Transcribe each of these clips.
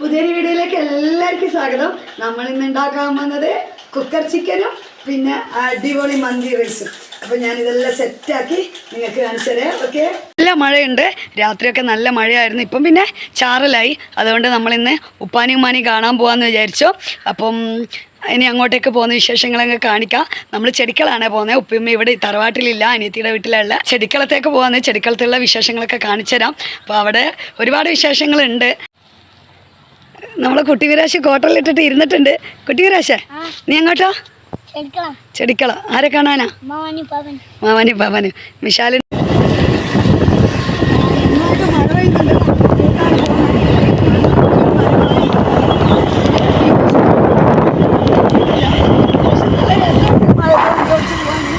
പുതിയൊരു വീഡിയോയിലേക്ക് എല്ലാവർക്കും സ്വാഗതം. നമ്മൾ ഇന്ന് ഉണ്ടാക്കാൻ വന്നത് കുക്കർ ചിക്കനും പിന്നെ അടിപൊളി മന്തി റൈസും അപ്പൊ ഞാൻ ഇതെല്ലാം സെറ്റാക്കി നിങ്ങൾക്ക് കാണിച്ചു തരാം. ഓക്കെ നല്ല മഴയുണ്ട്. രാത്രിയൊക്കെ നല്ല മഴയായിരുന്നു. ഇപ്പം പിന്നെ ചാറലായി. അതുകൊണ്ട് നമ്മളിന്ന് ഉപ്പാനി ഉമ്മാനി കാണാൻ പോകാമെന്ന് വിചാരിച്ചു. അപ്പം ഇനി അങ്ങോട്ടേക്ക് പോകുന്ന വിശേഷങ്ങളൊക്കെ കാണിക്കാം. നമ്മൾ ചെടിക്കളാണ് പോകുന്നത്. ഉപ്പിയമ്മ ഇവിടെ തറവാട്ടിലില്ല. അനിയത്തിയുടെ വീട്ടിലുള്ള ചെടിക്കളത്തേക്ക് പോകുന്നത് ചെടിക്കളത്തിലുള്ള വിശേഷങ്ങളൊക്കെ കാണിച്ചു തരാം. അപ്പോൾ അവിടെ ഒരുപാട് വിശേഷങ്ങളുണ്ട്. നമ്മളെ കുട്ടിവിരാശ് കോട്ടലിട്ടിട്ട് ഇരുന്നിട്ടുണ്ട്. കുട്ടിവിരാശ നീ എങ്ങോട്ടോ? ചെടിക്കള. ആരെ കാണാനാ? മാവാനി വിശാല പവന്. വിശാലിന്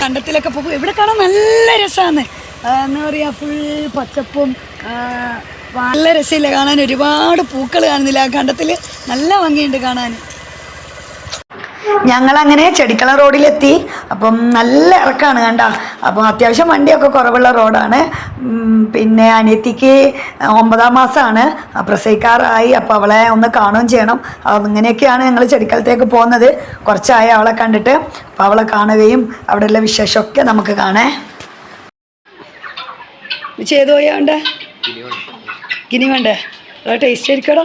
കണ്ടത്തിലൊക്കെ പോകും. ഇവിടെ കാണാൻ നല്ല രസമാണ് എന്താ പറയുക ഫുൾ പച്ചപ്പും നല്ല രസമില്ല കാണാൻ. ഒരുപാട് പൂക്കൾ കാണുന്നില്ല. കണ്ടത്തിൽ നല്ല ഭംഗിയുണ്ട് കാണാൻ. ഞങ്ങളങ്ങനെ ചെടിക്കള റോഡിലെത്തി. അപ്പം നല്ല ഇറക്കാണ് കണ്ട. അപ്പം അത്യാവശ്യം വണ്ടിയൊക്കെ കുറവുള്ള റോഡാണ്. പിന്നെ അനിയത്തിക്ക് ഒമ്പതാം മാസമാണ് പ്രസവിക്കാറായി. അപ്പോൾ അവളെ ഒന്ന് കാണുകയും ചെയ്യണം. അങ്ങനെയൊക്കെയാണ് ഞങ്ങൾ ചെടിക്കളത്തേക്ക് പോകുന്നത്. കുറച്ചായി അവളെ കണ്ടിട്ട്. അപ്പോൾ അവളെ കാണുകയും അവിടെയുള്ള വിശേഷമൊക്കെ നമുക്ക് കാണേ. ചെയ്തു പോയാ ഗിനി വേണ്ടേ? അതോ ടേസ്റ്റ് ആയിരിക്കടോ.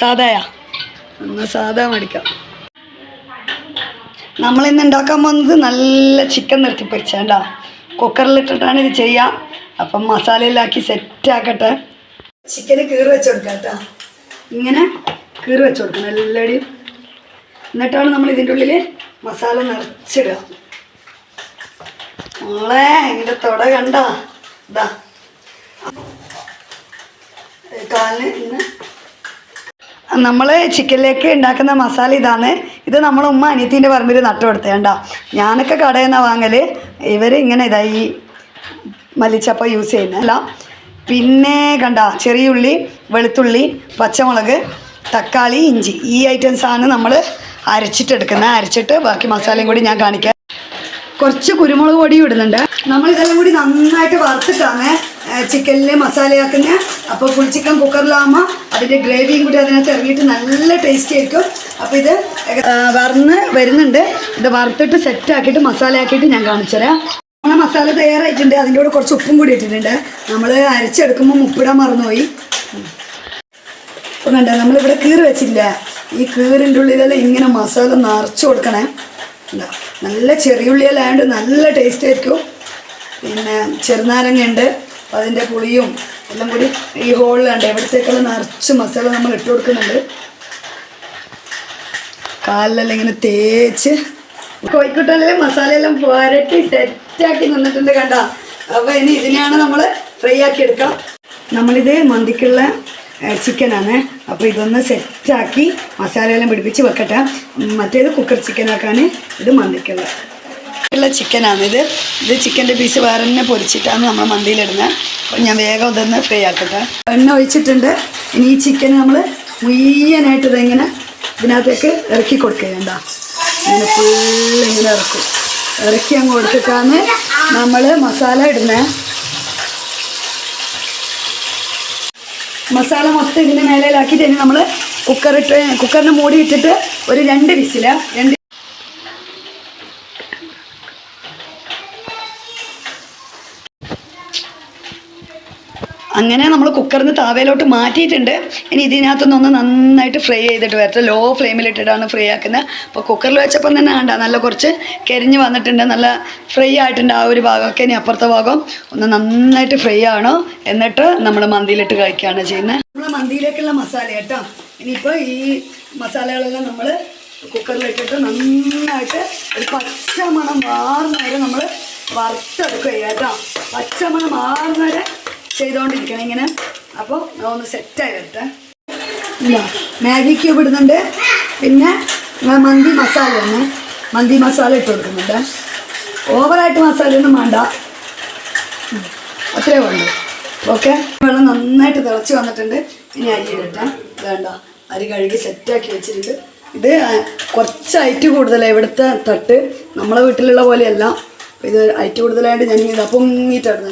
സാധായാ എന്നാൽ സാധാ മേടിക്കാം. നമ്മൾ ഇന്ന് ഉണ്ടാക്കാൻ പോകുന്നത് നല്ല ചിക്കൻ നിർത്തി പൊരിച്ചാണ്ടാ കുക്കറിലിട്ടിട്ടാണ് ഇത് ചെയ്യാം. അപ്പം മസാലയിലാക്കി സെറ്റാക്കട്ടെ ചിക്കന് കീറി വെച്ച് കൊടുക്കാം കേട്ടോ. ഇങ്ങനെ കീറി വെച്ച് കൊടുക്കണം എല്ലാവരും എന്നിട്ടാണ് നമ്മൾ ഇതിന്റെ ഉള്ളിൽ മസാല നിറച്ചിടുക. മോളെ ഇതിന്റെ തുട കണ്ട. ഇതാ നമ്മൾ ചിക്കനിലേക്ക് ഉണ്ടാക്കുന്ന മസാല ഇതാണ്. ഇത് നമ്മളെ ഉമ്മ അനിയത്തിന്റെ പറമ്പിൽ നട്ടു കൊടുത്തേണ്ട ഞാനൊക്കെ കടയിൽ നിന്നാണ് വാങ്ങൽ ഇവർ ഇങ്ങനെ ഇതായി മല്ലിച്ചപ്പ യൂസ് ചെയ്യുന്നല്ല പിന്നെ കണ്ട? ചെറിയ ഉള്ളി വെളുത്തുള്ളി പച്ചമുളക് തക്കാളി ഇഞ്ചി. ഈ ഐറ്റംസാണ് നമ്മൾ അരച്ചിട്ടെടുക്കുന്നത് അരച്ചിട്ട് ബാക്കി മസാലയും കൂടി ഞാൻ കാണിക്കാം. കുറച്ച് കുരുമുളക് പൊടിയും ഇടുന്നുണ്ട്. നമ്മൾ ഇതെല്ലാം കൂടി നന്നായിട്ട് വറുത്തിട്ടാണ് ചിക്കനിൽ മസാലയാക്കുന്ന അപ്പോൾ ഫുൾ ചിക്കൻ കുക്കറിലാകുമ്പോൾ അതിന്റെ ഗ്രേവിയും കൂടി അതിനകത്ത് ഇറങ്ങിയിട്ട് നല്ല ടേസ്റ്റി ആയിരിക്കും. അപ്പോൾ ഇത് വറന്ന് വരുന്നുണ്ട്. ഇത് വറുത്തിട്ട് സെറ്റാക്കിയിട്ട് മസാലയാക്കിയിട്ട് ഞാൻ കാണിച്ചു തരാം. നമ്മളെ മസാല തയ്യാറായിട്ടുണ്ട്. അതിന്റെ കൂടെ കുറച്ച് ഉപ്പും കൂടി ഇട്ടിട്ടുണ്ട്. നമ്മൾ അരച്ചെടുക്കുമ്പോൾ ഉപ്പിടാൻ മറന്നുപോയി. ഇപ്പം കണ്ട നമ്മളിവിടെ കീറ് വെച്ചില്ല ഈ കീറിന്റെ ഉള്ളിലെല്ലാം ഇങ്ങനെ മസാല നിറച്ച് കൊടുക്കണേ. എന്താ നല്ല ചെറിയുള്ളിയെല്ലാം ആയതുകൊണ്ട് നല്ല ടേസ്റ്റ് ആയിരിക്കും. പിന്നെ ചെറുനാരങ്ങയുണ്ട്. അപ്പം അതിന്റെ പുളിയും എല്ലാം കൂടി ഈ ഹോളിലുണ്ട് എവിടത്തേക്കെല്ലാം നിറച്ച് മസാല നമ്മൾ ഇട്ട് കൊടുക്കുന്നുണ്ട്. കാലിലെല്ലാം ഇങ്ങനെ തേച്ച് കോഴിക്കുട്ടനിൽ മസാലയെല്ലാം പുരട്ടി സെറ്റാക്കി നിന്നിട്ടുണ്ട് കണ്ട? അപ്പോൾ ഇനി ഇതിനെയാണ് നമ്മൾ ഫ്രൈ ആക്കി എടുക്കാം. നമ്മളിത് മന്തിക്കുള്ള ചിക്കനാണ് അപ്പോൾ ഇതൊന്ന് സെറ്റാക്കി മസാലയെല്ലാം പിടിപ്പിച്ച് വെക്കട്ടെ. മറ്റേത് കുക്കർ ചിക്കനാക്കാൻ ഇത് മന്തിക്കുള്ള. ഉള്ള ചിക്കനാണിത് ഇത് ചിക്കന്റെ പീസ് വേറെ തന്നെ പൊരിച്ചിട്ടാണ് നമ്മൾ മന്തിയിലിടുന്നത് അപ്പോൾ ഞാൻ വേഗം ഇതൊന്ന് ഫ്രൈ ആക്കട്ടെ. എണ്ണ ഒഴിച്ചിട്ടുണ്ട്. ഇനി ഈ ചിക്കൻ നമ്മൾ മുയ്യനായിട്ട് ഇതിങ്ങനെ ഇതിനകത്തേക്ക് ഇറക്കി കൊടുക്കുകയണ്ട ഇങ്ങനെ ഫുള്ള് ഇങ്ങനെ ഇറക്കും. ഇറക്കി അങ്ങ് കൊടുത്തിട്ടാണ് നമ്മൾ മസാല ഇടുന്നത് മസാല മൊത്തം ഇതിന്റെ മേലയിലാക്കിയിട്ട് ഇനി നമ്മൾ കുക്കറിട്ട് കുക്കറിന് മൂടി ഇട്ടിട്ട് ഒരു രണ്ട് വിസില. രണ്ട് അങ്ങനെ നമ്മൾ കുക്കറിൽ നിന്ന് താവയിലോട്ട് മാറ്റിയിട്ടുണ്ട്. ഇനി ഇതിനകത്തുനിന്നൊന്ന് നന്നായിട്ട് ഫ്രൈ ചെയ്തിട്ട് വരട്ടെ. ലോ ഫ്ലെയിമിലിട്ടിട്ടാണ് ഫ്രൈ ആക്കുന്നത് അപ്പോൾ കുക്കറിൽ വെച്ചപ്പം തന്നെ വേണ്ട നല്ല കുറച്ച് കരിഞ്ഞ് വന്നിട്ടുണ്ട്. നല്ല ഫ്രൈ ആയിട്ടുണ്ട് ആ ഒരു ഭാഗമൊക്കെ. ഇനി അപ്പുറത്തെ ഭാഗം ഒന്ന് നന്നായിട്ട് ഫ്രൈ ആണോ എന്നിട്ട് നമ്മൾ മന്തിയിലിട്ട് കഴിക്കുകയാണ് ചെയ്യുന്നത് നമ്മൾ മന്തിയിലേക്കുള്ള മസാല കേട്ടോ. ഇനിയിപ്പോൾ ഈ മസാലകളെല്ലാം നമ്മൾ കുക്കറിലിട്ടിട്ട് നന്നായിട്ട് ഒരു പച്ച മണം മാറുന്ന വരെ നമ്മൾ വറുത്തെടുക്കുക കേട്ടോ. പച്ച മണം മാറുന്ന വരെ ചെയ്തുകൊണ്ടിരിക്കണം ഇങ്ങനെ. അപ്പോൾ ഒന്ന് സെറ്റായി വരട്ടെ മാഗി ക്യൂബ് ഇടുന്നുണ്ട്. പിന്നെ മന്തി മസാല തന്നെ മന്തി മസാല ഇട്ട് കൊടുക്കുന്നുണ്ട്. ഓവറായിട്ട് മസാലയൊന്നും വേണ്ട. ഉം. അത്രേ വേണ്ടു ഓക്കെ വെള്ളം നന്നായിട്ട് തിളച്ച് വന്നിട്ടുണ്ട്. ഇനി അരി ഇടട്ടെ. വേണ്ട അരി കഴുകി സെറ്റാക്കി വെച്ചിട്ടുണ്ട്. ഇത് കുറച്ച് ഐറ്റ് കൂടുതലാണ് ഇവിടുത്തെ തട്ട്. നമ്മളെ വീട്ടിലുള്ള പോലെയല്ല. ഇത് ഐറ്റ് കൂടുതലായിട്ട് ഞാൻ ഇത് അപ്പം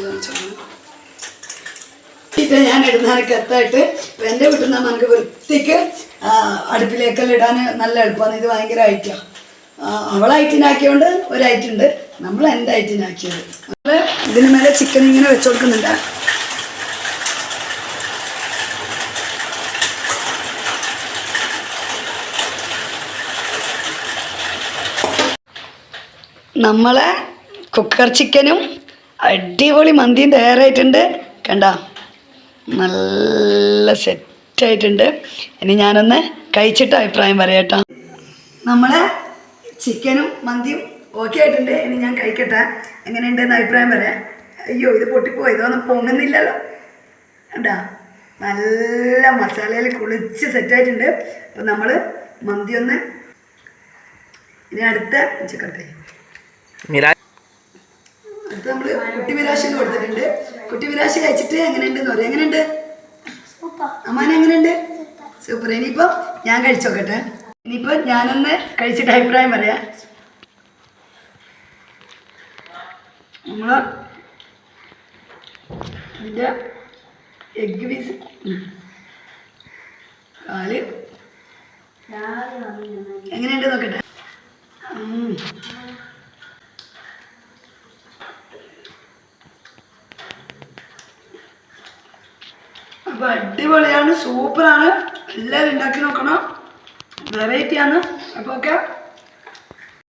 കാണിച്ചു ഈ വെച്ചിട്ട് ഞാൻ ഇടുന്നതാണ് കത്തായിട്ട് ഇപ്പം എന്റെ വീട്ടിൽ നിന്ന് നമുക്ക് വൃത്തിക്ക് അടുപ്പിലേക്കെല്ലാം ഇടാൻ നല്ല എളുപ്പമാണ്. ഇത് ഭയങ്കര ഐറ്റാണ് അവൾ ഐറ്റിനാക്കിയോണ്ട് ഒരു ഐറ്റുണ്ട് നമ്മൾ എന്റെ ഐറ്റിനാക്കിയത്. നമ്മൾ ഇതിന് മേലെ ചിക്കൻ ഇങ്ങനെ വെച്ച് കൊടുക്കുന്നുണ്ട്. നമ്മളെ കുക്കർ ചിക്കനും അടിപൊളി മന്തിയും തയ്യാറായിട്ടുണ്ട്. കണ്ട? നല്ല സെറ്റായിട്ടുണ്ട്. ഇനി ഞാനൊന്ന് കഴിച്ചിട്ട് അഭിപ്രായം പറയാട്ടോ നമ്മൾ നമ്മളെ ചിക്കനും മന്തിയും ഓക്കെ ആയിട്ടുണ്ട്. ഇനി ഞാൻ കഴിക്കട്ടെ. എങ്ങനെയുണ്ടെന്ന് അഭിപ്രായം പറയാം. അയ്യോ ഇത് പൊട്ടിപ്പോയി. ഇതൊന്നും പൊങ്ങുന്നില്ലല്ലോ. കണ്ടാ? നല്ല മസാലയിൽ കുളിച്ച് സെറ്റായിട്ടുണ്ട്. അപ്പം നമ്മൾ മന്തി ഒന്ന് ഇനി അടുത്ത ചിക്കട്ടെ അടുത്ത് നമ്മൾ കുട്ടി വിരാശിന് കൊടുത്തിട്ടുണ്ട്. കുട്ടി വിരാശി കഴിച്ചിട്ട് എങ്ങനെയുണ്ടെന്ന് പറയും. എങ്ങനെയുണ്ട്? അമ്മാനെ എങ്ങനെയുണ്ട്? സൂപ്പർ. ഇനിയിപ്പോ ഞാൻ കഴിച്ചോക്കട്ടെ. ഇനിയിപ്പോ ഞാനൊന്ന് കഴിച്ചിട്ട് അഭിപ്രായം പറയാം. നമ്മൾ ഇതിന്റെ എഗ് പീസ് കാൽ. എങ്ങനെയുണ്ട് നോക്കട്ടെ? അപ്പൊ അടിപൊളിയാണ് സൂപ്പറാണ്. എല്ലാവരും ഉണ്ടാക്കി നോക്കണം. വെറൈറ്റിയാണ് അപ്പോൾ ഒക്കെ